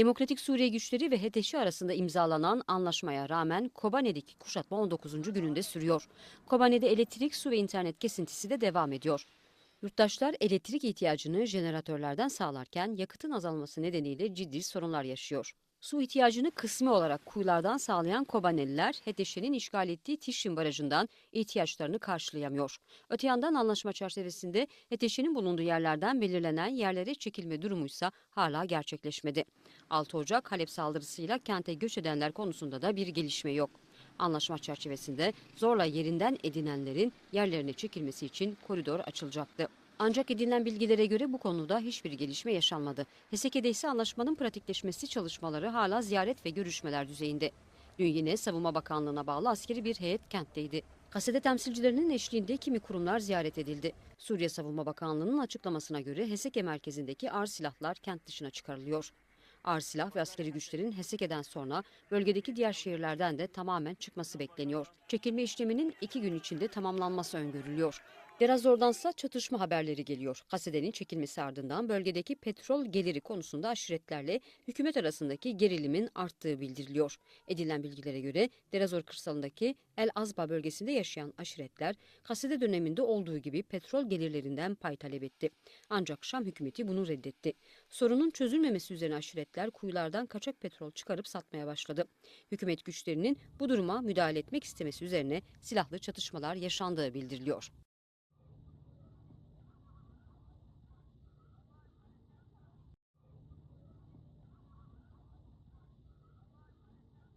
Demokratik Suriye güçleri ve HTŞ arasında imzalanan anlaşmaya rağmen Kobane'deki kuşatma 19. gününde sürüyor. Kobane'de elektrik, su ve internet kesintisi de devam ediyor. Yurttaşlar elektrik ihtiyacını jeneratörlerden sağlarken yakıtın azalması nedeniyle ciddi sorunlar yaşıyor. Su ihtiyacını kısmi olarak kuyulardan sağlayan Kobaneliler, HDŞ'nin işgal ettiği Tişin Barajı'ndan ihtiyaçlarını karşılayamıyor. Öte yandan anlaşma çerçevesinde HDŞ'nin bulunduğu yerlerden belirlenen yerlere çekilme durumuysa hala gerçekleşmedi. 6 Ocak Halep saldırısıyla kente göç edenler konusunda da bir gelişme yok. Anlaşma çerçevesinde zorla yerinden edinenlerin yerlerine çekilmesi için koridor açılacaktı. Ancak edinilen bilgilere göre bu konuda hiçbir gelişme yaşanmadı. HSK'de ise anlaşmanın pratikleşmesi çalışmaları hala ziyaret ve görüşmeler düzeyinde. Dün yine Savunma Bakanlığı'na bağlı askeri bir heyet kentteydi. Kasede temsilcilerinin eşliğinde kimi kurumlar ziyaret edildi. Suriye Savunma Bakanlığı'nın açıklamasına göre HSK merkezindeki ağır silahlar kent dışına çıkarılıyor. Ağır silah ve askeri güçlerin HSK'den sonra bölgedeki diğer şehirlerden de tamamen çıkması bekleniyor. Çekilme işleminin iki gün içinde tamamlanması öngörülüyor. Derazor'dansa çatışma haberleri geliyor. Kasede'nin çekilmesi ardından bölgedeki petrol geliri konusunda aşiretlerle hükümet arasındaki gerilimin arttığı bildiriliyor. Edilen bilgilere göre Derazor kırsalındaki El Azba bölgesinde yaşayan aşiretler Kasede döneminde olduğu gibi petrol gelirlerinden pay talep etti. Ancak Şam hükümeti bunu reddetti. Sorunun çözülmemesi üzerine aşiretler kuyulardan kaçak petrol çıkarıp satmaya başladı. Hükümet güçlerinin bu duruma müdahale etmek istemesi üzerine silahlı çatışmalar yaşandığı bildiriliyor.